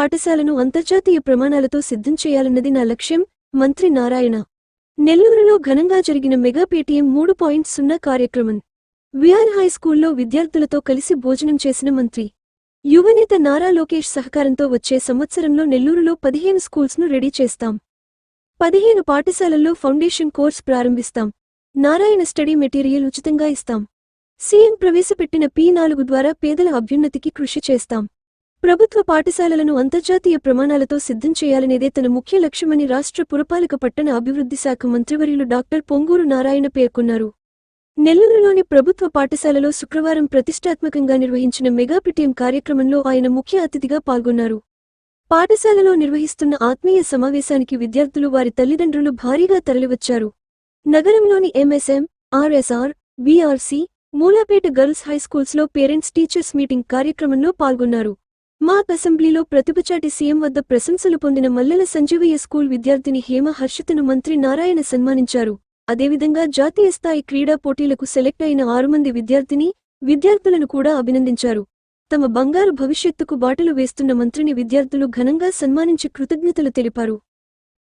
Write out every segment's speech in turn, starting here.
పాఠశాలను అంతర్జాతీయ ప్రమాణాలతో సిద్ధం చేయాలన్నది నా లక్ష్యం మంత్రి నారాయణ. నెల్లూరులో ఘనంగా జరిగిన మెగా పేటీఎం మూడు పాయింట్ సున్నా కార్యక్రమం. విఆర్ హై స్కూల్లో విద్యార్థులతో కలిసి భోజనం చేసిన మంత్రి. యువనేత నారా లోకేష్ సహకారంతో వచ్చే సంవత్సరంలో నెల్లూరులో పదిహేను స్కూల్స్ను రెడీ చేస్తాం. పదిహేను పాఠశాలల్లో ఫౌండేషన్ కోర్స్ ప్రారంభిస్తాం. నారాయణ స్టడీ మెటీరియల్ ఉచితంగా ఇస్తాం. సీఎం ప్రవేశపెట్టిన పి నాలుగు ద్వారా పేదల అభ్యున్నతికి కృషి చేస్తాం. ప్రభుత్వ పాఠశాలలను అంతర్జాతీయ ప్రమాణాలతో సిద్ధం చేయాలనేదే తన ముఖ్య లక్ష్యమని రాష్ట్ర పురపాలక పట్టణ అభివృద్ధి శాఖ మంత్రివర్యులు డాక్టర్ పొంగూరు నారాయణ పేర్కొన్నారు. నెల్లూరులోని ప్రభుత్వ పాఠశాలలో శుక్రవారం ప్రతిష్టాత్మకంగా నిర్వహించిన మెగాపిటిఎం కార్యక్రమంలో ఆయన ముఖ్య అతిథిగా పాల్గొన్నారు. పాఠశాలలో నిర్వహిస్తున్న ఆత్మీయ సమావేశానికి విద్యార్థులు వారి తల్లిదండ్రులు భారీగా తరలివచ్చారు. నగరంలోని MSM RSR BRC Mulapeta girls హైస్కూల్స్లో parents teachers meeting కార్యక్రమంలో పాల్గొన్నారు. మాప్ అసెంబ్లీలో ప్రతిభచాటి సీఎం వద్ద ప్రశంసలు పొందిన మల్లెల సంజీవయ్య స్కూల్ విద్యార్థిని హేమ హర్షితను మంత్రి నారాయణ సన్మానించారు. అదేవిధంగా జాతీయ స్థాయి క్రీడా పోటీలకు సెలెక్ట్ అయిన ఆరు మంది విద్యార్థిని విద్యార్థులను కూడా అభినందించారు. తమ బంగారు భవిష్యత్తుకు బాటలు వేస్తున్న మంత్రిని విద్యార్థులు ఘనంగా సన్మానించి కృతజ్ఞతలు తెలిపారు.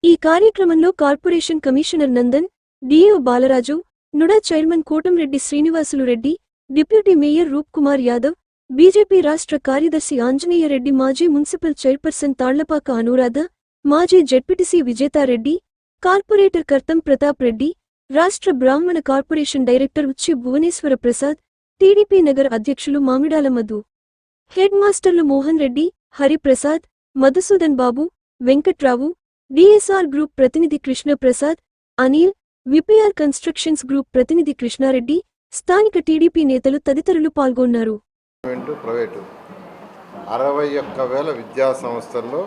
ఈ కార్యక్రమంలో corporation commissioner Nandan DAO Balaraju NUDA chairman Kotamreddy Srinivasulu Reddy deputy mayor Roop Kumar Yadav BJP రాష్ట్ర కార్యదర్శి ఆంజనేయరెడ్డి మాజీ మున్సిపల్ చైర్పర్సన్ తాళ్ళపాక అనురాధ మాజీ జెడ్పీటీసీ విజేతారెడ్డి కార్పొరేటర్ కర్తం ప్రతాప్ రెడ్డి రాష్ట్ర Brahmana corporation director Uchchi Bhuvaneswara Prasad TDP Nagar అధ్యక్షులు మామిడాల మధు. హెడ్ మాస్టర్లు మోహన్ రెడ్డి హరిప్రసాద్ మధుసూదన్ బాబు వెంకట్రావు డిఎస్ఆర్ గ్రూప్ ప్రతినిధి Krishnaprasad Anil VPR constructions group ప్రతినిధి కృష్ణారెడ్డి స్థానిక టీడీపీ నేతలు తదితరులు పాల్గొన్నారు. Government private. అరవై ఒక్క వేల విద్యా సంస్థల్లో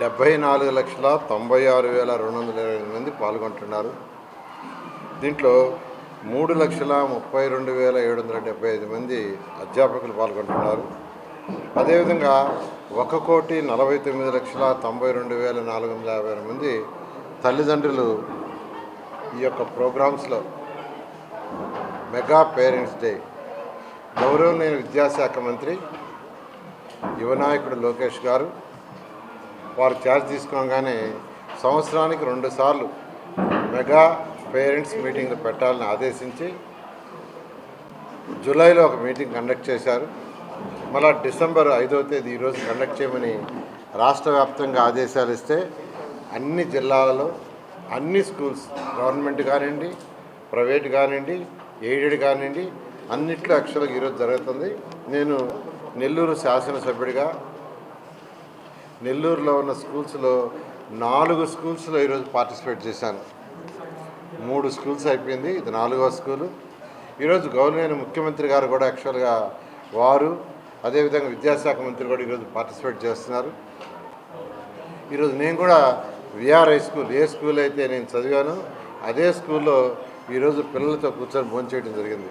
డెబ్భై నాలుగు లక్షల తొంభై ఆరు వేల రెండు వందల ఇరవై ఎనిమిది మంది పాల్గొంటున్నారు. దీంట్లో మూడు లక్షల ముప్పై రెండు వేల ఏడు వందల డెబ్బై ఐదు మంది అధ్యాపకులు పాల్గొంటున్నారు. అదేవిధంగా ఒక కోటి నలభై తొమ్మిది లక్షల తొంభై రెండు వేల నాలుగు వందల యాభై ఆరు మంది తల్లిదండ్రులు ఈ యొక్క ప్రోగ్రామ్స్లో మెగా పేరెంట్స్ డే గౌరవనీయ విద్యాశాఖ మంత్రి యువనాయకుడు లోకేష్ గారు వారు ఛార్జ్ తీసుకోగానే సంవత్సరానికి రెండుసార్లు మెగా పేరెంట్స్ మీటింగ్ పెట్టాలని ఆదేశించి జూలైలో ఒక మీటింగ్ కండక్ట్ చేశారు. మళ్ళా డిసెంబర్ ఐదవ తేదీ ఈరోజు కండక్ట్ చేయమని రాష్ట్ర వ్యాప్తంగా ఆదేశాలు ఇస్తే అన్ని జిల్లాలలో అన్ని స్కూల్స్ గవర్నమెంట్ కానివ్వండి ప్రైవేట్ కానివ్వండి ఎయిడెడ్ కానివ్వండి అన్నిట్లో యాక్చువల్గా ఈరోజు జరుగుతుంది. నేను నెల్లూరు శాసనసభ్యుడిగా నెల్లూరులో ఉన్న స్కూల్స్లో నాలుగు స్కూల్స్లో ఈరోజు పార్టిసిపేట్ చేశాను. మూడు స్కూల్స్ అయిపోయింది ఇది నాలుగో స్కూలు. ఈరోజు గవర్నమెంట్ ముఖ్యమంత్రి గారు కూడా యాక్చువల్గా వారు అదేవిధంగా విద్యాశాఖ మంత్రి కూడా ఈరోజు పార్టిసిపేట్ చేస్తున్నారు. ఈరోజు నేను కూడా విఆర్ హై స్కూల్ ఏ స్కూల్ అయితే నేను చదివానో అదే స్కూల్లో ఈరోజు పిల్లలతో కూర్చొని భోంచేయడం జరిగింది.